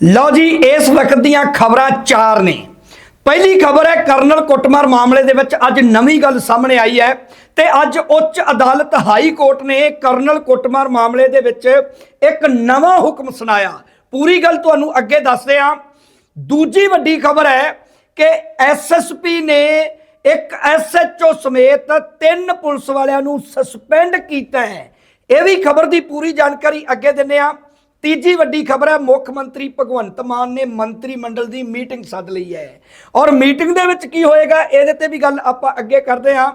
ਲਓ ਜੀ, ਇਸ ਵਕਤ ਦੀਆਂ ਖਬਰਾਂ ਚਾਰ ਨੇ। ਪਹਿਲੀ ਖਬਰ ਹੈ, ਕਰਨਲ ਕੁੱਟਮਾਰ ਮਾਮਲੇ ਦੇ ਵਿੱਚ ਅੱਜ ਨਵੀਂ ਗੱਲ ਸਾਹਮਣੇ ਆਈ ਹੈ ਤੇ ਅੱਜ ਉੱਚ ਅਦਾਲਤ ਹਾਈ ਕੋਰਟ ਨੇ ਕਰਨਲ ਕੁੱਟਮਾਰ ਮਾਮਲੇ ਦੇ ਵਿੱਚ ਇੱਕ ਨਵਾਂ ਹੁਕਮ ਸੁਣਾਇਆ। ਪੂਰੀ ਗੱਲ ਤੁਹਾਨੂੰ ਅੱਗੇ ਦੱਸਦੇ ਹਾਂ ਦੂਜੀ ਵੱਡੀ ਖਬਰ ਹੈ ਕਿ ਐਸਐਸਪੀ ਨੇ ਇੱਕ ਐਸਐਚਓ ਸਮੇਤ ਤਿੰਨ ਪੁਲਿਸ ਵਾਲਿਆਂ ਨੂੰ ਸਸਪੈਂਡ ਕੀਤਾ ਹੈ। ਇਹ ਵੀ ਖਬਰ ਦੀ ਪੂਰੀ ਜਾਣਕਾਰੀ ਅੱਗੇ ਦਿੰਨੇ ਆ ਤੀਜੀ ਵੱਡੀ ਖਬਰ ਹੈ, ਮੁੱਖ ਮੰਤਰੀ ਭਗਵੰਤ ਮਾਨ ਨੇ ਮੰਤਰੀ ਮੰਡਲ ਦੀ ਮੀਟਿੰਗ ਸੱਦ ਲਈ ਹੈ। ਔਰ ਮੀਟਿੰਗ ਦੇ ਵਿੱਚ ਕੀ ਹੋਏਗਾ, ਇਹਦੇ ਤੇ ਵੀ ਗੱਲ ਆਪਾਂ ਅੱਗੇ ਕਰਦੇ ਹਾਂ।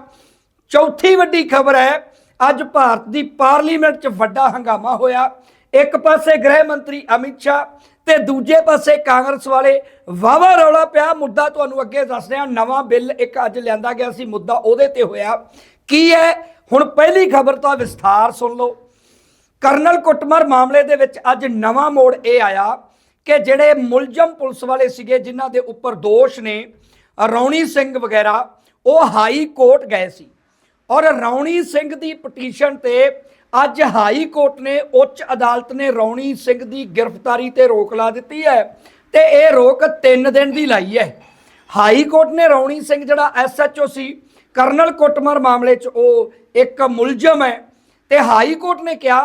ਚੌਥੀ ਵੱਡੀ ਖਬਰ ਹੈ, ਅੱਜ ਭਾਰਤ ਦੀ ਪਾਰਲੀਮੈਂਟ 'ਚ ਵੱਡਾ ਹੰਗਾਮਾ ਹੋਇਆ। ਇੱਕ ਪਾਸੇ ਗ੍ਰਹਿ ਮੰਤਰੀ ਅਮਿਤ ਸ਼ਾਹ ਤੇ ਦੂਜੇ ਪਾਸੇ ਕਾਂਗਰਸ ਵਾਲੇ। ਵਾਵਾ ਰੌਲਾ ਪਿਆ, ਮੁੱਦਾ ਤੁਹਾਨੂੰ ਅੱਗੇ ਦੱਸਦੇ ਹਾਂ ਨਵਾਂ ਬਿੱਲ ਇੱਕ ਅੱਜ ਲਿਆਂਦਾ ਗਿਆ ਸੀ, ਮੁੱਦਾ ਉਹਦੇ ਤੇ ਹੋਇਆ। ਕੀ ਹੈ? ਹੁਣ ਪਹਿਲੀ ਖਬਰ ਤਾਂ ਵਿਸਥਾਰ ਸੁਣ ਲਓ। ਕਰਨਲ ਕੁੱਟਮਾਰ ਮਾਮਲੇ ਦੇ ਵਿੱਚ ਅੱਜ ਨਵਾਂ ਮੋੜ ਇਹ ਆਇਆ ਕਿ ਜਿਹੜੇ ਮੁਲਜ਼ਮ ਪੁਲਿਸ ਵਾਲੇ ਸੀਗੇ, ਜਿਨ੍ਹਾਂ ਦੇ ਉੱਪਰ ਦੋਸ਼ ਨੇ, ਰੌਣੀ ਸਿੰਘ ਵਗੈਰਾ, ਉਹ ਹਾਈ ਕੋਰਟ ਗਏ ਸੀ। ਔਰ ਰੌਣੀ ਸਿੰਘ ਦੀ ਪਟੀਸ਼ਨ ਤੇ ਅੱਜ ਹਾਈ ਕੋਰਟ ਨੇ ਉੱਚ ਅਦਾਲਤ ਨੇ ਰੌਣੀ ਸਿੰਘ ਦੀ ਗ੍ਰਿਫਤਾਰੀ ਤੇ ਰੋਕ ਲਾ ਦਿੱਤੀ ਹੈ ਤੇ ਇਹ ਰੋਕ 3 ਦਿਨ ਦੀ ਲਾਈ ਹੈ। ਹਾਈ ਕੋਰਟ ਨੇ ਰੌਣੀ ਸਿੰਘ ਜਿਹੜਾ ਐਸਐਚਓ ਸੀ, ਕਰਨਲ ਕੁੱਟਮਾਰ ਮਾਮਲੇ 'ਚ ਉਹ ਇੱਕ ਮੁਲਜ਼ਮ ਹੈ ਤੇ ਹਾਈ ਕੋਰਟ ਨੇ ਕਿਹਾ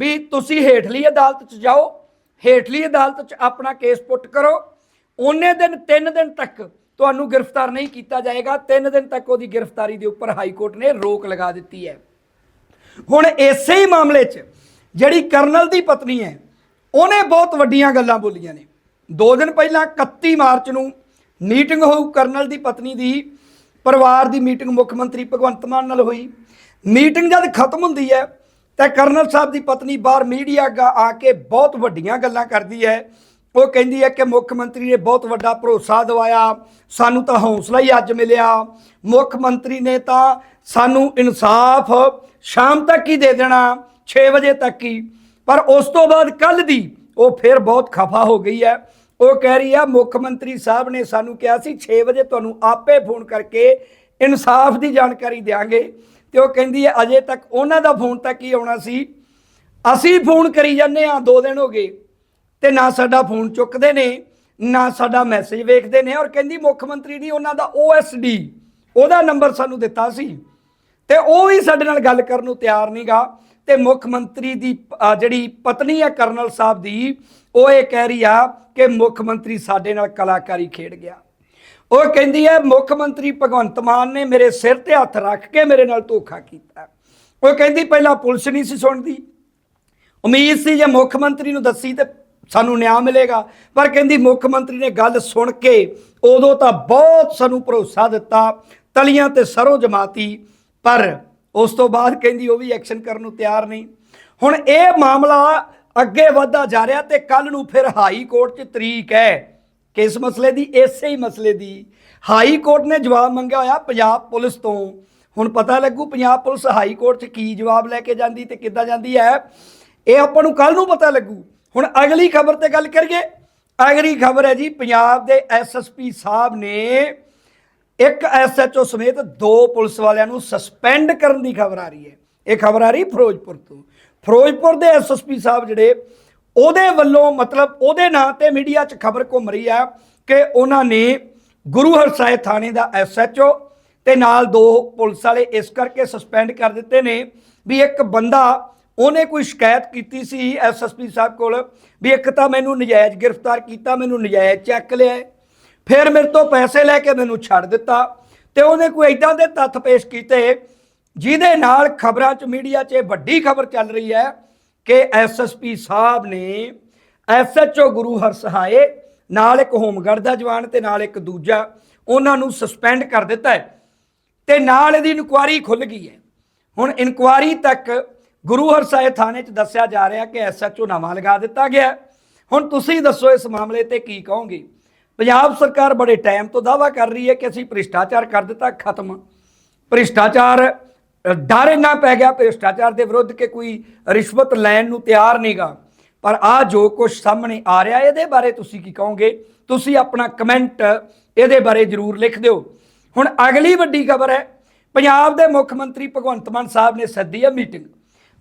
ਵੀ ਤੁਸੀਂ ਹੇਠਲੀ ਅਦਾਲਤ 'ਚ ਜਾਓ, ਹੇਠਲੀ ਅਦਾਲਤ 'ਚ ਆਪਣਾ ਕੇਸ ਪੁੱਟ ਕਰੋ। ਉਹਨੇ ਦਿਨ 3 ਦਿਨ ਤੱਕ ਤੁਹਾਨੂੰ ਗ੍ਰਿਫਤਾਰ ਨਹੀਂ ਕੀਤਾ ਜਾਏਗਾ। 3 ਦਿਨ ਤੱਕ ਉਹਦੀ ਗ੍ਰਿਫਤਾਰੀ ਦੇ ਉੱਪਰ ਹਾਈ ਕੋਰਟ ਨੇ ਰੋਕ ਲਗਾ ਦਿੱਤੀ ਹੈ। ਹੁਣ ਇਸੇ ਹੀ ਮਾਮਲੇ 'ਚ ਜਿਹੜੀ ਕਰਨਲ ਦੀ ਪਤਨੀ ਹੈ, ਉਹਨੇ ਬਹੁਤ ਵੱਡੀਆਂ ਗੱਲਾਂ ਬੋਲੀਆਂ ਨੇ। ਦੋ ਦਿਨ ਪਹਿਲਾਂ 31 ਮਾਰਚ ਨੂੰ ਮੀਟਿੰਗ ਹੋਊ ਕਰਨਲ ਦੀ ਪਤਨੀ ਦੀ। ਪਰਿਵਾਰ ਦੀ ਮੀਟਿੰਗ ਮੁੱਖ ਮੰਤਰੀ ਭਗਵੰਤ ਮਾਨ ਨਾਲ ਹੋਈ। ਮੀਟਿੰਗ ਜਦ ਖਤਮ ਹੁੰਦੀ ਹੈ ਤਾਂ ਕਰਨਲ ਸਾਹਿਬ ਦੀ ਪਤਨੀ ਬਾਹਰ ਮੀਡੀਆ ਆ ਕੇ ਬਹੁਤ ਵੱਡੀਆਂ ਗੱਲਾਂ ਕਰਦੀ ਹੈ। ਉਹ ਕਹਿੰਦੀ ਹੈ ਕਿ ਮੁੱਖ ਮੰਤਰੀ ਨੇ ਬਹੁਤ ਵੱਡਾ ਭਰੋਸਾ ਦਿਵਾਇਆ। ਸਾਨੂੰ ਤਾਂ ਹੌਸਲਾ ਹੀ ਅੱਜ ਮਿਲਿਆ। ਮੁੱਖ ਮੰਤਰੀ ਨੇ ਤਾਂ ਸਾਨੂੰ ਇਨਸਾਫ ਸ਼ਾਮ ਤੱਕ ਹੀ ਦੇ ਦੇਣਾ 6 ਵਜੇ ਤੱਕ ਹੀ। ਪਰ ਉਸ ਤੋਂ ਬਾਅਦ ਕੱਲ ਦੀ ਉਹ ਫਿਰ ਬਹੁਤ ਖਫਾ ਹੋ ਗਈ ਹੈ। ਉਹ ਕਹਿ ਰਹੀ ਆ ਮੁੱਖ ਮੰਤਰੀ ਸਾਹਿਬ ਨੇ ਸਾਨੂੰ ਕਿਹਾ ਸੀ 6 ਵਜੇ ਤੁਹਾਨੂੰ ਆਪੇ ਫੋਨ ਕਰਕੇ ਇਨਸਾਫ ਦੀ ਜਾਣਕਾਰੀ ਦੇਾਂਗੇ ਤੇ ਉਹ ਕਹਿੰਦੀ ਹੈ, ਅਜੇ ਤੱਕ ਉਹਨਾਂ ਦਾ ਫੋਨ ਤੱਕ ਹੀ ਆਉਣਾ ਸੀ। ਅਸੀਂ ਫੋਨ ਕਰੀ ਜਾਂਦੇ ਆ ਦੋ ਦਿਨ ਹੋ ਗਏ ਤੇ ਨਾ ਸਾਡਾ ਫੋਨ ਚੁੱਕਦੇ ਨੇ, ਨਾ ਸਾਡਾ ਮੈਸੇਜ ਵੇਖਦੇ ਨੇ ਔਰ ਕਹਿੰਦੀ ਮੁੱਖ ਮੰਤਰੀ ਨੇ ਉਹਨਾਂ ਦਾ OSD ਉਹਦਾ ਨੰਬਰ ਸਾਨੂੰ ਦਿੱਤਾ ਸੀ। ਤੇ ਉਹ ਵੀ ਸਾਡੇ ਨਾਲ ਗੱਲ ਕਰਨ ਨੂੰ ਤਿਆਰ ਨਹੀਂਗਾ ਤੇ ਮੁੱਖ ਮੰਤਰੀ ਦੀ ਜਿਹੜੀ ਪਤਨੀ ਹੈ ਕਰਨਲ ਸਾਹਿਬ ਦੀ, ਉਹ ਇਹ ਕਹਿ ਰਹੀ ਆ ਕਿ ਮੁੱਖ ਮੰਤਰੀ ਸਾਡੇ ਨਾਲ ਕਲਾਕਾਰੀ ਖੇਡ ਗਿਆ। ਉਹ ਕਹਿੰਦੀ ਹੈ, ਮੁੱਖ ਮੰਤਰੀ ਭਗਵੰਤ ਮਾਨ ਨੇ ਮੇਰੇ ਸਿਰ ਤੇ ਹੱਥ ਰੱਖ ਕੇ ਮੇਰੇ ਨਾਲ ਧੋਖਾ ਕੀਤਾ। ਉਹ ਕਹਿੰਦੀ, ਪਹਿਲਾਂ ਪੁਲਿਸ ਨਹੀਂ ਸੀ ਸੁਣਦੀ। ਉਮੀਦ ਸੀ ਜੇ ਮੁੱਖ ਮੰਤਰੀ ਨੂੰ ਦੱਸੀ ਤੇ ਸਾਨੂੰ ਨਿਆਂ ਮਿਲੇਗਾ, ਪਰ ਕਹਿੰਦੀ ਮੁੱਖ ਮੰਤਰੀ ਨੇ ਗੱਲ ਸੁਣ ਕੇ ਉਦੋਂ ਤਾਂ ਬਹੁਤ ਸਾਨੂੰ ਭਰੋਸਾ ਦਿੱਤਾ, ਤਲੀਆਂ ਤੇ ਸਰੋਂ ਜਮਾਤੀ, ਪਰ ਉਸ ਤੋਂ ਬਾਅਦ ਕਹਿੰਦੀ ਉਹ ਵੀ ਐਕਸ਼ਨ ਕਰਨ ਨੂੰ ਤਿਆਰ ਨਹੀਂ। ਹੁਣ ਇਹ ਮਾਮਲਾ ਅੱਗੇ ਵਧਦਾ ਜਾ ਰਿਹਾ ਤੇ ਕੱਲ ਨੂੰ ਫਿਰ ਹਾਈ ਕੋਰਟ 'ਚ ਤਰੀਕ ਹੈ। ਕਿਸ ਮਸਲੇ ਦੀ? ਇਸੇ ਹੀ ਮਸਲੇ ਦੀ। ਹਾਈ ਕੋਰਟ ਨੇ ਜਵਾਬ ਮੰਗਿਆ ਹੋਇਆ ਪੰਜਾਬ ਪੁਲਿਸ ਤੋਂ। ਹੁਣ ਪਤਾ ਲੱਗੂ ਪੰਜਾਬ ਪੁਲਿਸ ਹਾਈ ਕੋਰਟ 'ਚ ਕੀ ਜਵਾਬ ਲੈ ਕੇ ਜਾਂਦੀ ਤੇ ਕਿੱਦਾਂ ਜਾਂਦੀ ਹੈ। ਇਹ ਆਪਾਂ ਨੂੰ ਕੱਲ ਨੂੰ ਪਤਾ ਲੱਗੂ। ਹੁਣ ਅਗਲੀ ਖਬਰ ਤੇ ਗੱਲ ਕਰੀਏ। ਅਗਲੀ ਖਬਰ ਹੈ ਜੀ, ਪੰਜਾਬ ਦੇ ਐਸਐਸਪੀ ਸਾਹਿਬ ਨੇ ਇੱਕ ਐਸਐਚਓ ਸਮੇਤ ਦੋ ਪੁਲਿਸ ਵਾਲਿਆਂ ਨੂੰ ਸਸਪੈਂਡ ਕਰਨ ਦੀ ਖਬਰ ਆ ਰਹੀ ਹੈ। ਇਹ ਖਬਰ ਆ ਰਹੀ ਫਿਰੋਜ਼ਪੁਰ ਤੋਂ। ਫਿਰੋਜ਼ਪੁਰ ਦੇ ਐਸਐਸਪੀ ਸਾਹਿਬ ਜਿਹੜੇ ਉਹਦੇ ਵੱਲੋਂ ਮਤਲਬ ਉਹਦੇ ਨਾਂ ਤੇ ਮੀਡੀਆ 'ਚ ਖਬਰ ਘੁੰਮ ਰਹੀ ਆ ਕਿ ਉਹਨਾਂ ਨੇ ਗੁਰੂ ਹਰਸਾਏ ਥਾਣੇ ਦਾ ਐਸਐਚਓ ਤੇ ਨਾਲ ਦੋ ਪੁਲਿਸ ਵਾਲੇ ਇਸ ਕਰਕੇ ਸਸਪੈਂਡ ਕਰ ਦਿੱਤੇ ਨੇ ਵੀ ਇੱਕ ਬੰਦਾ ਉਹਨੇ ਕੋਈ ਸ਼ਿਕਾਇਤ ਕੀਤੀ ਸੀ ਐਸਐਸਪੀ ਸਾਹਿਬ ਕੋਲ ਵੀ ਇੱਕ ਤਾਂ ਮੈਨੂੰ ਨਜਾਇਜ਼ ਗ੍ਰਿਫਤਾਰ ਕੀਤਾ, ਮੈਨੂੰ ਨਜਾਇਜ਼ ਚੱਕ ਲਿਆ ਫਿਰ ਮੇਰੇ ਤੋਂ ਪੈਸੇ ਲੈ ਕੇ ਮੈਨੂੰ ਛੱਡ ਦਿੱਤਾ ਤੇ ਉਹਨੇ ਕੋਈ ਇਦਾਂ ਦੇ ਤੱਥ ਪੇਸ਼ ਕੀਤੇ ਜਿਹਦੇ ਨਾਲ ਖਬਰਾਂ 'ਚ ਮੀਡੀਆ 'ਚ ਇਹ ਵੱਡੀ ਖਬਰ ਚੱਲ ਰਹੀ ਹੈ ਕਿ ਐਸਐਸਪੀ ਸਾਹਿਬ ਨੇ ਐਸਐਚਓ ਗੁਰੂ ਹਰਸਹਾਏ ਨਾਲ ਇੱਕ ਹੋਮਗਾਰਡ ਦਾ ਜਵਾਨ ਤੇ ਨਾਲ ਇੱਕ ਦੂਜਾ, ਉਹਨਾਂ ਨੂੰ ਸਸਪੈਂਡ ਕਰ ਦਿੱਤਾ ਹੈ ਤੇ ਨਾਲ ਇਹਦੀ ਇਨਕੁਆਰੀ ਖੁੱਲ ਗਈ ਹੈ। ਹੁਣ ਇਨਕੁਆਰੀ ਤੱਕ ਗੁਰੂ ਹਰਸਾਏ ਥਾਣੇ 'ਚ ਦੱਸਿਆ ਜਾ ਰਿਹਾ ਕਿ ਐਸਐਚਓ ਨਾਮਾ ਲਗਾ ਦਿੱਤਾ ਗਿਆ ਹੁਣ ਤੁਸੀਂ ਦੱਸੋ ਇਸ ਮਾਮਲੇ ਤੇ ਕੀ ਕਹੋਗੇ? ਪੰਜਾਬ ਸਰਕਾਰ ਬੜੇ ਟਾਈਮ ਤੋਂ ਦਾਵਾ ਕਰ ਰਹੀ ਹੈ ਕਿ ਅਸੀਂ ਭ੍ਰਿਸ਼ਟਾਚਾਰ ਕਰ ਦਿੱਤਾ, ਖਤਮ। ਭ੍ਰਿਸ਼ਟਾਚਾਰ ਡਰ ਇੰਨਾ ਪੈ ਗਿਆ ਭ੍ਰਿਸ਼ਟਾਚਾਰ ਦੇ ਵਿਰੁੱਧ ਕਿ ਕੋਈ ਰਿਸ਼ਵਤ ਲੈਣ ਨੂੰ ਤਿਆਰ ਨਹੀਂਗਾ। ਪਰ ਆ ਜੋ ਕੁਝ ਸਾਹਮਣੇ ਆ ਰਿਹਾ, ਇਹਦੇ ਬਾਰੇ ਤੁਸੀਂ ਕੀ ਕਹੋਗੇ? ਤੁਸੀਂ ਆਪਣਾ ਕਮੈਂਟ ਇਹਦੇ ਬਾਰੇ ਜਰੂਰ ਲਿਖ ਦਿਓ। ਹੁਣ ਅਗਲੀ ਵੱਡੀ ਖਬਰ ਹੈ, ਪੰਜਾਬ ਦੇ ਮੁੱਖ ਮੰਤਰੀ ਭਗਵੰਤ ਮਾਨ ਸਾਹਿਬ ਨੇ ਸੱਦੀ ਹੈ ਮੀਟਿੰਗ।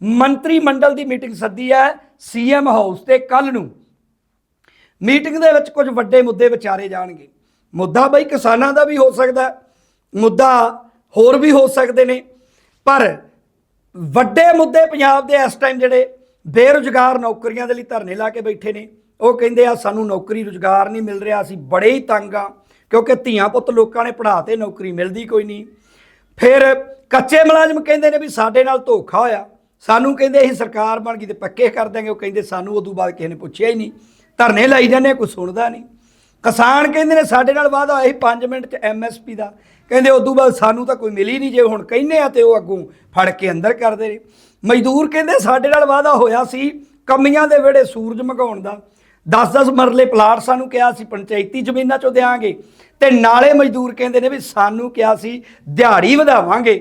ਮੰਤਰੀ ਮੰਡਲ ਦੀ ਮੀਟਿੰਗ ਸੱਦੀ ਹੈ ਸੀਐਮ ਹਾਊਸ ਤੇ ਕੱਲ ਨੂੰ। ਮੀਟਿੰਗ ਦੇ ਵਿੱਚ ਕੁਝ ਵੱਡੇ ਮੁੱਦੇ ਵਿਚਾਰੇ ਜਾਣਗੇ। ਮੁੱਦਾ ਬਈ ਕਿਸਾਨਾਂ ਦਾ ਵੀ ਹੋ ਸਕਦਾ ਮੁੱਦਾ ਹੋਰ ਵੀ ਹੋ ਸਕਦੇ ਨੇ। ਪਰ ਵੱਡੇ ਮੁੱਦੇ ਪੰਜਾਬ ਦੇ ਇਸ ਟਾਈਮ ਜਿਹੜੇ ਬੇਰੁਜ਼ਗਾਰ ਨੌਕਰੀਆਂ ਦੇ ਲਈ ਧਰਨੇ ਲਾ ਕੇ ਬੈਠੇ ਨੇ ਉਹ ਕਹਿੰਦੇ ਆ ਸਾਨੂੰ ਨੌਕਰੀ ਰੁਜ਼ਗਾਰ ਨਹੀਂ ਮਿਲ ਰਿਹਾ ਅਸੀਂ ਬੜੇ ਹੀ ਤੰਗ ਆ ਕਿਉਂਕਿ ਧੀਆਂ ਪੁੱਤ ਲੋਕਾਂ ਨੇ ਪੜ੍ਹਾ 'ਤੇ ਨੌਕਰੀ ਮਿਲਦੀ ਕੋਈ ਨਹੀਂ। ਫਿਰ ਕੱਚੇ ਮੁਲਾਜ਼ਮ ਕਹਿੰਦੇ ਨੇ ਵੀ ਸਾਡੇ ਨਾਲ ਧੋਖਾ ਹੋਇਆ। ਸਾਨੂੰ ਕਹਿੰਦੇ ਅਸੀਂ ਸਰਕਾਰ ਬਣ ਗਈ ਤੇ ਪੱਕੇ ਕਰ ਦਾਂਗੇ ਉਹ ਕਹਿੰਦੇ ਸਾਨੂੰ ਉਦੋਂ ਬਾਅਦ ਕਿਸੇ ਨੇ ਪੁੱਛਿਆ ਹੀ ਨਹੀਂ। ਧਰਨੇ ਲਾਈ ਜਾਂਦੇ ਆ, ਕੋਈ ਸੁਣਦਾ ਨਹੀਂ। ਕਿਸਾਨ ਕਹਿੰਦੇ ਨੇ ਸਾਡੇ ਨਾਲ ਵਾਅਦਾ ਹੋਇਆ ਸੀ 5 ਮਿੰਟ ਚ ਐਮਐਸਪੀ ਦਾ। ਕਹਿੰਦੇ ਉਦੋਂ ਬਾਅਦ ਸਾਨੂੰ ਤਾਂ ਕੋਈ ਮਿਲੀ ਨਹੀਂ, ਜੇ ਹੁਣ ਕਹਿੰਦੇ ਆ ਤੇ ਉਹ ਅੱਗੋਂ ਫੜ ਕੇ ਅੰਦਰ ਕਰਦੇ ਨੇ। ਮਜ਼ਦੂਰ ਕਹਿੰਦੇ ਸਾਡੇ ਨਾਲ ਵਾਅਦਾ ਹੋਇਆ ਸੀ ਕਮੀਆਂ ਦੇ ਵੇੜੇ ਸੂਰਜ ਮਗਾਉਣ ਦਾ। 10-10 ਮਰਲੇ ਪਲਾਟ ਸਾਨੂੰ ਕਿਹਾ ਸੀ, ਪੰਚਾਇਤੀ ਜ਼ਮੀਨਾਂ ਚੋਂ ਦੇਾਂਗੇ ਤੇ ਨਾਲੇ ਮਜ਼ਦੂਰ ਕਹਿੰਦੇ ਨੇ ਵੀ ਸਾਨੂੰ ਕਿਹਾ ਸੀ, ਦਿਹਾੜੀ ਵਧਾਵਾਂਗੇ।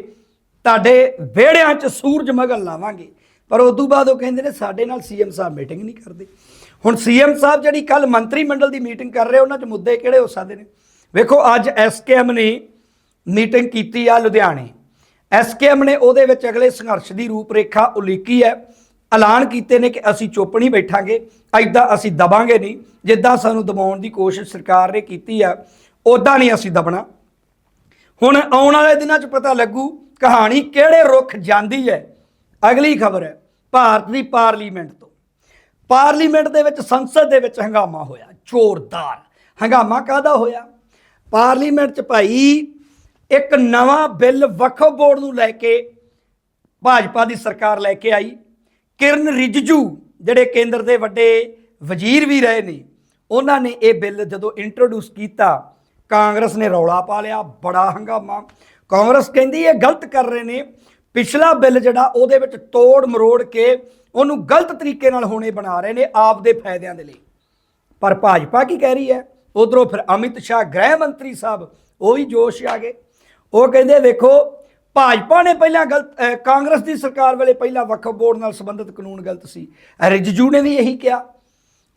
ਤੁਹਾਡੇ ਵਿਹੜਿਆਂ 'ਚ ਸੂਰਜ ਮਗਲ ਲਾਵਾਂਗੇ। ਪਰ ਉਸ ਤੋਂ ਬਾਅਦ ਉਹ ਕਹਿੰਦੇ ਨੇ ਸਾਡੇ ਨਾਲ ਸੀਐਮ ਸਾਹਿਬ ਮੀਟਿੰਗ ਨਹੀਂ ਕਰਦੇ। ਹੁਣ ਸੀਐਮ ਸਾਹਿਬ ਜਿਹੜੀ ਕੱਲ ਮੰਤਰੀ ਮੰਡਲ ਦੀ ਮੀਟਿੰਗ ਕਰ ਰਹੇ, ਉਹਨਾਂ 'ਚ ਮੁੱਦੇ ਕਿਹੜੇ ਹੋ ਸਕਦੇ ਨੇ? ਵੇਖੋ, ਅੱਜ ਐਸਕੇਐਮ ਨੇ ਮੀਟਿੰਗ ਕੀਤੀ ਆ ਲੁਧਿਆਣੇ। ਐਸਕੇਐਮ ਨੇ ਉਹਦੇ ਵਿੱਚ ਅਗਲੇ ਸੰਘਰਸ਼ ਦੀ ਰੂਪਰੇਖਾ ਉਲੀਕੀ ਹੈ। ਐਲਾਨ ਕੀਤੇ ਨੇ ਕਿ ਅਸੀਂ ਚੁੱਪ ਨਹੀਂ ਬੈਠਾਂਗੇ ਐਦਾਂ ਅਸੀਂ ਦਬਾਂਗੇ ਨਹੀਂ। ਜਿੱਦਾਂ ਸਾਨੂੰ ਦਬਾਉਣ ਦੀ ਕੋਸ਼ਿਸ਼ ਸਰਕਾਰ ਨੇ ਕੀਤੀ ਆ ਉਦਾਂ ਨਹੀਂ ਅਸੀਂ ਦਬਣਾ। ਹੁਣ ਆਉਣ ਵਾਲੇ ਦਿਨਾਂ 'ਚ ਪਤਾ ਲੱਗੂ ਕਹਾਣੀ ਕਿਹੜੇ ਰੁੱਖ ਜਾਂਦੀ ਹੈ। ਅਗਲੀ ਖਬਰ ਹੈ, ਭਾਰਤ ਦੀ ਪਾਰਲੀਮੈਂਟ ਤੋਂ। ਪਾਰਲੀਮੈਂਟ ਦੇ ਵਿੱਚ ਸੰਸਦ ਦੇ ਵਿੱਚ ਹੰਗਾਮਾ ਹੋਇਆ, ਜ਼ੋਰਦਾਰ। ਹੰਗਾਮਾ ਕਾਦਾ ਹੋਇਆ? ਪਾਰਲੀਮੈਂਟ 'ਚ ਭਾਈ ਇੱਕ ਨਵਾਂ ਬਿੱਲ ਵਕਫ ਬੋਰਡ ਨੂੰ ਲੈ ਕੇ ਭਾਜਪਾ ਦੀ ਸਰਕਾਰ ਲੈ ਕੇ ਆਈ। ਕਿਰਨ ਰਿਜਜੂ ਜਿਹੜੇ ਕੇਂਦਰ ਦੇ ਵੱਡੇ ਵਜ਼ੀਰ ਵੀ ਰਹੇ ਨੇ, ਉਹਨਾਂ ਨੇ ਇਹ ਬਿੱਲ ਜਦੋਂ ਇੰਟਰੋਡਿਊਸ ਕੀਤਾ, ਕਾਂਗਰਸ ਨੇ ਰੌਲਾ ਪਾ ਲਿਆ, ਬੜਾ ਹੰਗਾਮਾ। ਕਾਂਗਰਸ ਕਹਿੰਦੀ ਇਹ ਗਲਤ ਕਰ ਰਹੇ ਨੇ। ਪਿਛਲਾ ਬਿੱਲ ਜਿਹੜਾ ਉਹਦੇ ਵਿੱਚ ਤੋੜ ਮਰੋੜ ਕੇ ਉਹਨੂੰ ਗਲਤ ਤਰੀਕੇ ਨਾਲ ਹੋਣੇ ਬਣਾ ਰਹੇ ਨੇ ਆਪ ਦੇ ਫਾਇਦਿਆਂ ਦੇ ਲਈ। ਪਰ ਭਾਜਪਾ ਕੀ ਕਹਿ ਰਹੀ ਹੈ? ਉਧਰੋਂ ਫਿਰ ਅਮਿਤ ਸ਼ਾਹ ਗ੍ਰਹਿ ਮੰਤਰੀ ਸਾਹਿਬ, ਉਹ ਵੀ ਜੋਸ਼ ਆ ਗਏ। ਉਹ ਕਹਿੰਦੇ ਵੇਖੋ, ਭਾਜਪਾ ਨੇ ਪਹਿਲਾਂ ਗਲਤ ਕਾਂਗਰਸ ਦੀ ਸਰਕਾਰ ਵੇਲੇ ਪਹਿਲਾਂ ਵਕਫ ਬੋਰਡ ਨਾਲ ਸੰਬੰਧਿਤ ਕਾਨੂੰਨ ਗਲਤ ਸੀ। ਰਿਜਜੂ ਨੇ ਵੀ ਇਹੀ ਕਿਹਾ।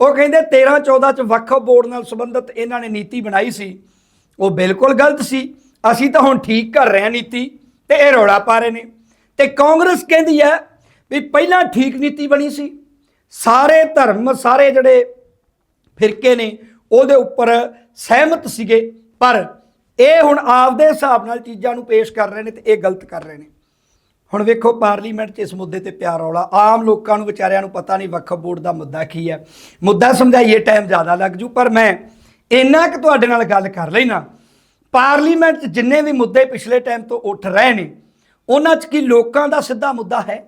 ਉਹ ਕਹਿੰਦੇ 13 14 ਚ ਵਕਫ ਬੋਰਡ ਨਾਲ ਸੰਬੰਧਿਤ ਇਹਨਾਂ ਨੇ ਨੀਤੀ ਬਣਾਈ ਸੀ। ਉਹ ਬਿਲਕੁਲ ਗਲਤ ਸੀ। ਅਸੀਂ ਤਾਂ ਹੁਣ ਠੀਕ ਕਰ ਰਹੇ ਹਾਂ ਨੀਤੀ ਤੇ ਇਹ ਰੌਲਾ ਪਾ ਰਹੇ ਨੇ। ਤੇ ਕਾਂਗਰਸ ਕਹਿੰਦੀ ਹੈ ਵੀ ਪਹਿਲਾਂ ਠੀਕ ਨੀਤੀ ਬਣੀ ਸੀ। ਸਾਰੇ ਧਰਮ, ਸਾਰੇ ਜਿਹੜੇ ਫਿਰਕੇ ਨੇ, ਉਹਦੇ ਉੱਪਰ ਸਹਿਮਤ ਸੀਗੇ। ਪਰ ਇਹ ਹੁਣ ਆਪਦੇ ਹਿਸਾਬ ਨਾਲ ਚੀਜ਼ਾਂ ਨੂੰ ਪੇਸ਼ ਕਰ ਰਹੇ ਨੇ ਤੇ ਇਹ ਗਲਤ ਕਰ ਰਹੇ ਨੇ। ਹੁਣ ਵੇਖੋ ਪਾਰਲੀਮੈਂਟ 'ਚ ਇਸ ਮੁੱਦੇ ਤੇ ਪਿਆਰ ਰੌਲਾ। ਆਮ ਲੋਕਾਂ ਨੂੰ, ਵਿਚਾਰਿਆਂ ਨੂੰ ਪਤਾ ਨਹੀਂ ਵਕਫ ਬੋਰਡ ਦਾ ਮੁੱਦਾ ਕੀ ਹੈ। ਮੁੱਦਾ ਸਮਝਾਈਏ, ਟਾਈਮ ਜ਼ਿਆਦਾ ਲੱਗ ਜੂ, ਪਰ ਮੈਂ ਇੰਨਾ ਕੁ ਤੁਹਾਡੇ ਨਾਲ ਗੱਲ ਕਰ ਲੈਣਾ ਪਾਰਲੀਮੈਂਟ 'ਚ ਜਿੰਨੇ ਵੀ ਮੁੱਦੇ ਪਿਛਲੇ ਟਾਈਮ ਤੋਂ ਉੱਠ ਰਹੇ ਨੇ, ਉਹਨਾਂ 'ਚ ਕੀ ਲੋਕਾਂ ਦਾ ਸਿੱਧਾ ਮੁੱਦਾ ਹੈ?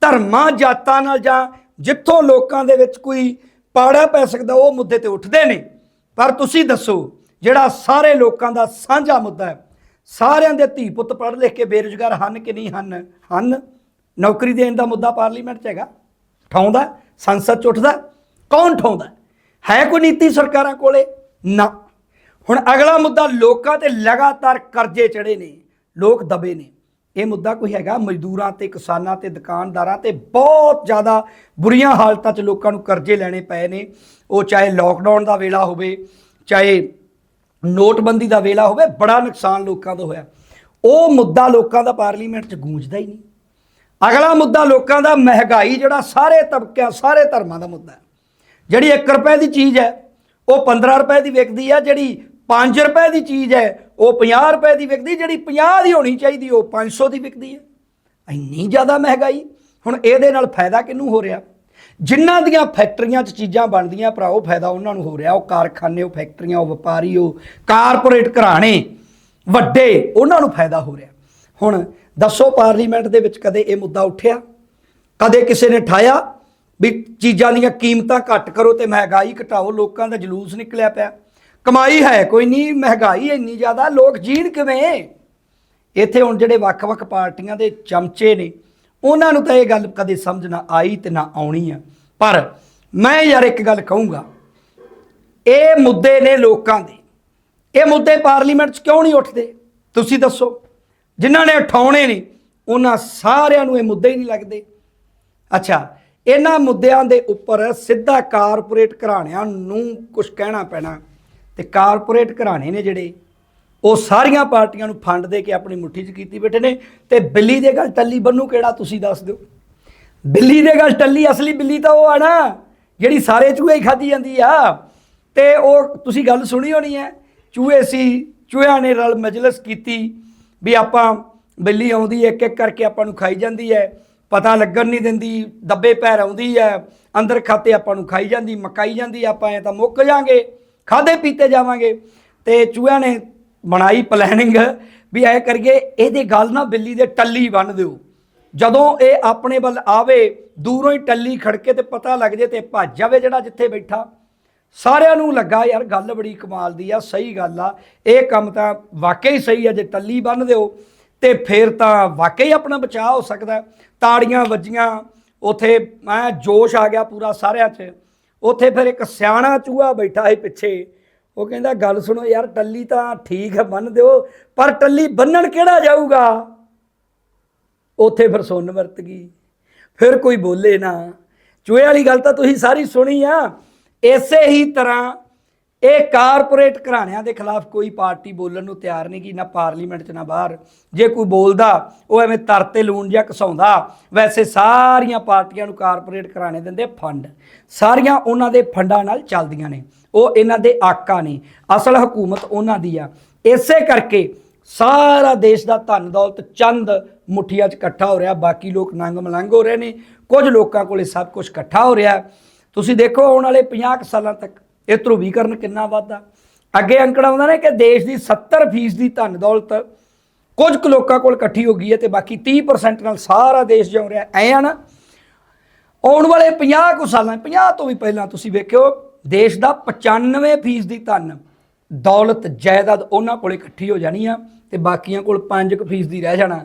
ਧਰਮਾਂ, ਜਾਤਾਂ ਨਾਲ ਜਾਂ ਜਿੱਥੋਂ ਲੋਕਾਂ ਦੇ ਵਿੱਚ ਕੋਈ ਪਾੜਾ ਪੈ ਸਕਦਾ, ਉਹ ਮੁੱਦੇ ਤੇ ਉੱਠਦੇ ਨੇ। ਪਰ ਤੁਸੀਂ ਦੱਸੋ ਜਿਹੜਾ ਸਾਰੇ ਲੋਕਾਂ ਦਾ ਸਾਂਝਾ ਮੁੱਦਾ ਹੈ, ਸਾਰਿਆਂ ਦੇ ਧੀ ਪੁੱਤ ਪੜ੍ਹ ਲਿਖ ਕੇ ਬੇਰੁਜ਼ਗਾਰ ਹਨ ਕਿ ਨਹੀਂ ਹਨ? ਹਨ। ਨੌਕਰੀ ਦੇਣ ਦਾ ਮੁੱਦਾ ਪਾਰਲੀਮੈਂਟ 'ਚ ਹੈਗਾ। ਠਾਉਂਦਾ ਸੰਸਦ 'ਚ ਉੱਠਦਾ ਕੌਣ ਠਾਉਂਦਾ ਹੈ? ਕੋਈ ਨੀਤੀ ਸਰਕਾਰਾਂ ਕੋਲੇ? ਨਾ। ਹੁਣ ਅਗਲਾ ਮੁੱਦਾ, ਲੋਕਾਂ ਤੇ ਲਗਾਤਾਰ ਕਰਜ਼ੇ ਚੜੇ ਨੇ, ਲੋਕ ਦਬੇ ਨੇ। ਇਹ ਮੁੱਦਾ ਕੋਈ ਹੈਗਾ? ਮਜ਼ਦੂਰਾਂ ਤੇ, ਕਿਸਾਨਾਂ ਤੇ, ਦੁਕਾਨਦਾਰਾਂ ਤੇ ਬਹੁਤ ਜ਼ਿਆਦਾ ਬੁਰੀਆਂ ਹਾਲਤਾਂ 'ਚ ਲੋਕਾਂ ਨੂੰ ਕਰਜ਼ੇ ਲੈਣੇ ਪਏ ਨੇ। ਉਹ ਚਾਹੇ ਲੋਕਡਾਊਨ ਦਾ ਵੇਲਾ ਹੋਵੇ, ਚਾਹੇ ਨੋਟਬੰਦੀ ਦਾ ਵੇਲਾ ਹੋਵੇ, ਬੜਾ ਨੁਕਸਾਨ ਲੋਕਾਂ ਦਾ ਹੋਇਆ। ਉਹ ਮੁੱਦਾ ਲੋਕਾਂ ਦਾ ਪਾਰਲੀਮੈਂਟ 'ਚ ਗੂੰਜਦਾ ਹੀ ਨਹੀਂ। ਅਗਲਾ ਮੁੱਦਾ ਲੋਕਾਂ ਦਾ ਮਹਿੰਗਾਈ, ਜਿਹੜਾ ਸਾਰੇ ਤਬਕਿਆਂ, ਸਾਰੇ ਧਰਮਾਂ ਦਾ ਮੁੱਦਾ ਹੈ। ਜਿਹੜੀ 1 ਰੁਪਏ ਦੀ ਚੀਜ਼ ਹੈ, ਉਹ 15 ਰੁਪਏ ਦੀ ਵਿਕਦੀ ਹੈ ਜਿਹੜੀ 5 ਰੁਪਏ ਦੀ ਚੀਜ਼ ਹੈ, ਉਹ 50 ਰੁਪਏ ਦੀ ਵਿਕਦੀ, ਜਿਹੜੀ 50 ਦੀ ਹੋਣੀ ਚਾਹੀਦੀ, ਉਹ 500 ਦੀ ਵਿਕਦੀ ਹੈ। ਇੰਨੀ ਜ਼ਿਆਦਾ ਮਹਿੰਗਾਈ, ਹੁਣ ਇਹਦੇ ਨਾਲ ਫਾਇਦਾ ਕਿਹਨੂੰ ਹੋ ਰਿਹਾ? ਜਿਨ੍ਹਾਂ ਦੀਆਂ ਫੈਕਟਰੀਆਂ 'ਚ ਚੀਜ਼ਾਂ ਬਣਦੀਆਂ ਭਰਾ, ਉਹ ਫਾਇਦਾ ਉਹਨਾਂ ਨੂੰ ਹੋ ਰਿਹਾ। ਉਹ ਕਾਰਖਾਨੇ, ਉਹ ਫੈਕਟਰੀਆਂ, ਉਹ ਵਪਾਰੀ, ਉਹ ਕਾਰਪੋਰੇਟ ਘਰਾਣੇ, ਵੱਡੇ, ਉਹਨਾਂ ਨੂੰ ਫਾਇਦਾ ਹੋ ਰਿਹਾ। ਹੁਣ ਦੱਸੋ ਪਾਰਲੀਮੈਂਟ ਦੇ ਵਿੱਚ ਕਦੇ ਇਹ ਮੁੱਦਾ ਉੱਠਿਆ? ਕਦੇ ਕਿਸੇ ਨੇ ਠਾਇਆ ਵੀ ਚੀਜ਼ਾਂ ਦੀਆਂ ਕੀਮਤਾਂ ਘੱਟ ਕਰੋ ਤੇ ਮਹਿੰਗਾਈ ਘਟਾਓ, ਲੋਕਾਂ ਦਾ ਜਲੂਸ ਨਿਕਲਿਆ ਪਿਆ। ਕਮਾਈ ਹੈ, ਕੋਈ ਨਹੀਂ, ਮਹਿੰਗਾਈ ਇੰਨੀ ਜ਼ਿਆਦਾ, ਲੋਕ ਜੀਣ ਕਿਵੇਂ? ਇੱਥੇ ਹੁਣ ਜਿਹੜੇ ਵੱਖ-ਵੱਖ ਪਾਰਟੀਆਂ ਦੇ ਚਮਚੇ ਨੇ ਉਹਨਾਂ ਨੂੰ ਤਾਂ ਇਹ ਗੱਲ ਕਦੇ ਸਮਝ ਨਾ ਆਈ ਤੇ ਨਾ ਆਉਣੀ ਆ। ਪਰ ਮੈਂ ਯਾਰ ਇੱਕ ਗੱਲ ਕਹੂੰਗਾ, ਇਹ ਮੁੱਦੇ ਨੇ ਲੋਕਾਂ ਦੇ। ਇਹ ਮੁੱਦੇ ਪਾਰਲੀਮੈਂਟ 'ਚ ਕਿਉਂ ਨਹੀਂ ਉੱਠਦੇ? ਤੁਸੀਂ ਦੱਸੋ। ਜਿਨ੍ਹਾਂ ਨੇ ਉਠਾਉਣੇ ਨੇ, ਉਹਨਾਂ ਸਾਰਿਆਂ ਨੂੰ ਇਹ ਮੁੱਦੇ ਹੀ ਨਹੀਂ ਲੱਗਦੇ। ਅੱਛਾ, ਇਹਨਾਂ ਮੁੱਦਿਆਂ ਦੇ ਉੱਪਰ ਸਿੱਧਾ ਕਾਰਪੋਰੇਟ ਘਰਾਣਿਆਂ ਨੂੰ ਕੁਝ ਕਹਿਣਾ ਪੈਣਾ। ਤੇ ਕਾਰਪੋਰੇਟ ਘਰਾਣੇ ਨੇ ਜਿਹੜੇ ਉਹ ਸਾਰੀਆਂ ਪਾਰਟੀਆਂ ਨੂੰ ਫੰਡ ਦੇ ਕੇ ਆਪਣੀ ਮੁੱਠੀ 'ਚ ਕੀਤੀ ਬੈਠੇ ਨੇ ਤੇ ਬਿੱਲੀ ਦੇ ਗੱਲ ਟੱਲੀ ਬੰਨੂ ਕਿਹੜਾ ਤੁਸੀਂ ਦੱਸ ਦਿਓ? ਬਿੱਲੀ ਦੇ ਗੱਲ ਟੱਲੀ, ਅਸਲੀ ਬਿੱਲੀ ਤਾਂ ਉਹ ਆ ਨਾ, ਜਿਹੜੀ ਸਾਰੇ ਚੂਹੇ ਹੀ ਖਾਧੀ ਜਾਂਦੀ ਆ। ਤੇ ਉਹ ਤੁਸੀਂ ਗੱਲ ਸੁਣੀ ਹੋਣੀ ਹੈ, ਚੂਹੇ ਸੀ, ਚੂਹਿਆਂ ਨੇ ਰਲ ਮਜਲਿਸ ਕੀਤੀ ਵੀ ਆਪਾਂ ਬਿੱਲੀ ਆਉਂਦੀ ਹੈ ਇੱਕ ਇੱਕ ਕਰਕੇ ਆਪਾਂ ਨੂੰ ਖਾਈ ਜਾਂਦੀ ਹੈ। ਪਤਾ ਲੱਗਣ ਨਹੀਂ ਦਿੰਦੀ, ਦੱਬੇ ਪੈਰ ਆਉਂਦੀ ਹੈ, ਅੰਦਰ ਖਾਤੇ ਆਪਾਂ ਨੂੰ ਖਾਈ ਜਾਂਦੀ, ਮਕਾਈ ਜਾਂਦੀ, ਆਪਾਂ ਐ ਤਾਂ ਮੁੱਕ ਜਾਾਂਗੇ ਖਾਦੇ ਪੀਤੇ ਜਾਵਾਂਗੇ। ਤੇ ਚੂਹਿਆਂ ਨੇ ਬਣਾਈ ਪਲੈਨਿੰਗ ਵੀ ਐ ਕਰੀਏ, ਇਹਦੇ ਗੱਲ ਨਾ ਬਿੱਲੀ ਦੇ ਟੱਲੀ ਬੰਨ ਦਿਓ। ਜਦੋਂ ਇਹ ਆਪਣੇ ਵੱਲ ਆਵੇ, ਦੂਰੋਂ ਹੀ ਟੱਲੀ ਖੜਕੇ ਤੇ ਪਤਾ ਲੱਗ ਜੇ ਤੇ ਭੱਜ ਜਾਵੇ ਜਿਹੜਾ ਜਿੱਥੇ ਬੈਠਾ। ਸਾਰਿਆਂ ਨੂੰ ਲੱਗਾ, ਯਾਰ ਗੱਲ ਬੜੀ ਕਮਾਲ ਦੀ ਆ, ਸਹੀ ਗੱਲ ਆ। ਇਹ ਕੰਮ ਤਾਂ ਵਾਕਿਆ ਹੀ ਸਹੀ ਆ, ਜੇ ਟੱਲੀ ਬੰਨ ਦਿਓ, ਤੇ ਫਿਰ ਤਾਂ ਵਾਕਿਆ ਹੀ ਆਪਣਾ ਬਚਾਅ ਹੋ ਸਕਦਾ ਤਾੜੀਆਂ ਵੱਜੀਆਂ, ਉਥੇ ਐ ਜੋਸ਼ ਆ ਗਿਆ ਪੂਰਾ ਸਾਰਿਆਂ 'ਚ। ਉਥੇ ਫਿਰ ਇੱਕ ਸਿਆਣਾ ਚੂਹਾ ਬੈਠਾ ਸੀ ਪਿੱਛੇ। ਉਹ ਕਹਿੰਦਾ, ਗੱਲ ਸੁਣੋ ਯਾਰ, ਟੱਲੀ ਤਾਂ ਠੀਕ ਹੈ, ਬੰਨ ਦਿਓ, ਪਰ ਟੱਲੀ ਬੰਨਣ ਕਿਹੜਾ ਜਾਊਗਾ? ਉੱਥੇ ਫਿਰ ਸੁਣ ਵਰਤ ਗਈ। ਫਿਰ ਕੋਈ ਬੋਲੇ ਨਾ। ਚੂਹੇ ਵਾਲੀ ਗੱਲ ਤਾਂ ਤੁਸੀਂ ਸਾਰੀ ਸੁਣੀ ਆ। ਇਸੇ ਹੀ ਤਰ੍ਹਾਂ ਇਹ ਕਾਰਪੋਰੇਟ ਘਰਾਣਿਆਂ ਦੇ ਖਿਲਾਫ ਕੋਈ ਪਾਰਟੀ ਬੋਲਣ ਨੂੰ ਤਿਆਰ ਨਹੀਂ ਕੀ ਨਾ ਪਾਰਲੀਮੈਂਟ 'ਚ ਨਾ ਬਾਹਰ। ਜੇ ਕੋਈ ਬੋਲਦਾ, ਉਹ ਐਵੇਂ ਤਰਤੇ ਲੂਣ ਜਾਂ ਘਸਾਉਂਦਾ, ਵੈਸੇ ਸਾਰੀਆਂ ਪਾਰਟੀਆਂ ਨੂੰ ਕਾਰਪੋਰੇਟ ਘਰਾਣੇ ਦਿੰਦੇ ਫੰਡ। ਸਾਰੀਆਂ ਉਹਨਾਂ ਦੇ ਫੰਡਾਂ ਨਾਲ ਚੱਲਦੀਆਂ ਨੇ। ਉਹ ਇਹਨਾਂ ਦੇ ਆਕਾ ਨੇ। ਅਸਲ ਹਕੂਮਤ ਉਹਨਾਂ ਦੀ ਆ। ਇਸੇ ਕਰਕੇ ਸਾਰਾ ਦੇਸ਼ ਦਾ ਧਨ ਦੌਲਤ ਚੰਦ ਮੁੱਠੀਆਂ 'ਚ ਇਕੱਠਾ ਹੋ ਰਿਹਾ। ਬਾਕੀ ਲੋਕ ਨੰਗ ਮਲੰਗ ਹੋ ਰਹੇ ਨੇ। ਕੁਝ ਲੋਕਾਂ ਕੋਲੇ ਸਭ ਕੁਝ ਇਕੱਠਾ ਹੋ ਰਿਹਾ। ਤੁਸੀਂ ਦੇਖੋ, ਆਉਣ ਵਾਲੇ 50 ਕੁ ਸਾਲਾਂ ਤੱਕ ਇਹ ਧਰੂਵੀਕਰਨ ਕਿੰਨਾ ਵੱਧਦਾ? ਅੱਗੇ ਅੰਕੜਾ ਆਉਂਦਾ ਨੇ ਕਿ ਦੇਸ਼ ਦੀ 70% ਦੀ ਧਨ ਦੌਲਤ ਕੁਝ ਕੁ ਲੋਕਾਂ ਕੋਲ ਇਕੱਠੀ ਹੋ ਗਈ ਹੈ ਤੇ ਬਾਕੀ 30% ਨਾਲ ਸਾਰਾ ਦੇਸ਼ ਜਿਉਂ ਰਿਹਾ, ਐ ਆ ਨਾ? ਆਉਣ ਵਾਲੇ 50 ਕੁ ਸਾਲਾਂ 50 ਤੋਂ ਵੀ ਪਹਿਲਾਂ ਤੁਸੀਂ ਵੇਖਿਓ, ਦੇਸ਼ ਦਾ 95% ਦੀ ਧਨ ਦੌਲਤ, ਜਾਇਦਾਦ ਉਹਨਾਂ ਕੋਲ ਇਕੱਠੀ ਹੋ ਜਾਣੀ ਆ ਤੇ ਬਾਕੀਆਂ ਕੋਲ 5% ਦੀ ਰਹਿ ਜਾਣਾ।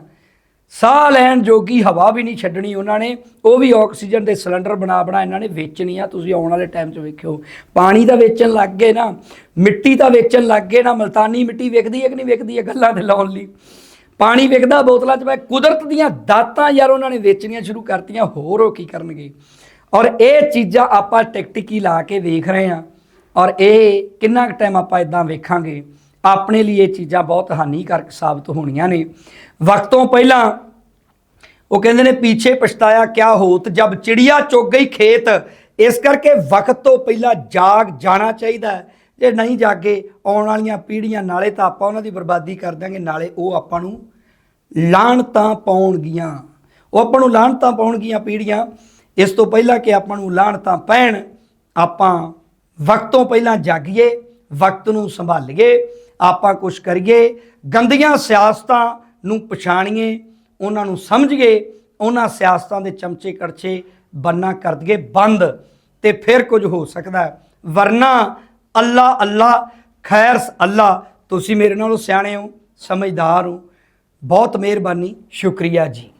ਸਾਹ ਲੈਣ ਜੋਗੀ ਹਵਾ ਵੀ ਨਹੀਂ ਛੱਡਣੀ ਉਹਨਾਂ ਨੇ, ਉਹ ਵੀ ਆਕਸੀਜਨ ਦੇ ਸਿਲੰਡਰ ਬਣਾ ਬਣਾ ਇਹਨਾਂ ਨੇ ਵੇਚਣੀ ਆ। ਤੁਸੀਂ ਆਉਣ ਵਾਲੇ ਟਾਈਮ 'ਚ ਵੇਖਿਓ, ਪਾਣੀ ਤਾਂ ਵੇਚਣ ਲੱਗ ਗਏ ਨਾ, ਮਿੱਟੀ ਤਾਂ ਵੇਚਣ ਲੱਗ ਗਏ ਨਾ, ਮਲਤਾਨੀ ਮਿੱਟੀ ਵਿਕਦੀ ਹੈ ਕਿ ਨਹੀਂ ਵਿਕਦੀ ਹੈ ਗੱਲਾਂ ਤੇ ਲਾਉਣ ਲਈ? ਪਾਣੀ ਵਿਕਦਾ ਬੋਤਲਾਂ 'ਚ ਪੈ ਕੁਦਰਤ ਦੀਆਂ ਦਾਤਾਂ ਯਾਰ ਉਹਨਾਂ ਨੇ ਵੇਚਣੀਆਂ ਸ਼ੁਰੂ ਕਰਤੀਆਂ, ਹੋਰ ਉਹ ਕੀ ਕਰਨਗੇ? ਔਰ ਇਹ ਚੀਜ਼ਾਂ ਆਪਾਂ ਟਿਕਟਿਕੀ ਲਾ ਕੇ ਵੇਖ ਰਹੇ ਹਾਂ, ਔਰ ਇਹ ਕਿੰਨਾ ਕੁ ਟਾਈਮ ਆਪਾਂ ਇਦਾਂ ਵੇਖਾਂਗੇ? ਆਪਣੇ ਲਈ ਇਹ ਚੀਜ਼ਾਂ ਬਹੁਤ ਹਾਨੀਕਾਰਕ ਸਾਬਤ ਹੋਣੀਆਂ ਨੇ। ਵਕਤੋਂ ਪਹਿਲਾਂ ਉਹ ਕਹਿੰਦੇ ਨੇ, ਪਿੱਛੇ ਪਛਤਾਇਆ ਕਿਆ ਹੋਤ, ਜਬ ਚਿੜੀਆ ਚੁੱਗ ਗਈ ਖੇਤ, ਇਸ ਕਰਕੇ ਵਕਤ ਤੋਂ ਪਹਿਲਾਂ ਜਾਗ ਜਾਣਾ ਚਾਹੀਦਾ ਜੇ ਨਹੀਂ ਜਾਗੇ, ਆਉਣ ਵਾਲੀਆਂ ਪੀੜ੍ਹੀਆਂ ਨਾਲੇ ਤਾਂ ਆਪਾਂ ਉਹਨਾਂ ਦੀ ਬਰਬਾਦੀ ਕਰ ਦਾਂਗੇ ਨਾਲੇ ਉਹ ਆਪਾਂ ਨੂੰ ਲਾਹਣਤਾਂ ਪਾਉਣਗੀਆਂ। ਉਹ ਆਪਾਂ ਨੂੰ ਲਾਹਣਤਾਂ ਪਾਉਣਗੀਆਂ ਪੀੜ੍ਹੀਆਂ। ਇਸ ਤੋਂ ਪਹਿਲਾਂ ਕਿ ਆਪਾਂ ਨੂੰ ਲਾਹਣਤਾਂ ਪੈਣ, ਆਪਾਂ ਵਕਤ ਤੋਂ ਪਹਿਲਾਂ ਜਾਗੀਏ, ਵਕਤ ਨੂੰ ਸੰਭਾਲੀਏ। ਆਪਾਂ ਕੁਝ ਕਰੀਏ, ਗੰਦੀਆਂ ਸਿਆਸਤਾਂ ਨੂੰ ਪਛਾਣੀਏ, ਉਹਨਾਂ ਨੂੰ ਸਮਝੀਏ, ਉਹਨਾਂ ਸਿਆਸਤਾਂ ਦੇ ਚਮਚੇ ਕੜਛੇ ਬੰਨਾ ਕਰ ਦਈਏ ਬੰਦ ਤੇ ਫਿਰ ਕੁਝ ਹੋ ਸਕਦਾ ਵਰਨਾ ਅੱਲਾ ਅੱਲਾ ਖੈਰ ਅੱਲਾ, ਤੁਸੀਂ ਮੇਰੇ ਨਾਲੋਂ ਸਿਆਣੇ ਹੋ, ਸਮਝਦਾਰ ਹੋ। ਬਹੁਤ ਮਿਹਰਬਾਨੀ, ਸ਼ੁਕਰੀਆ ਜੀ।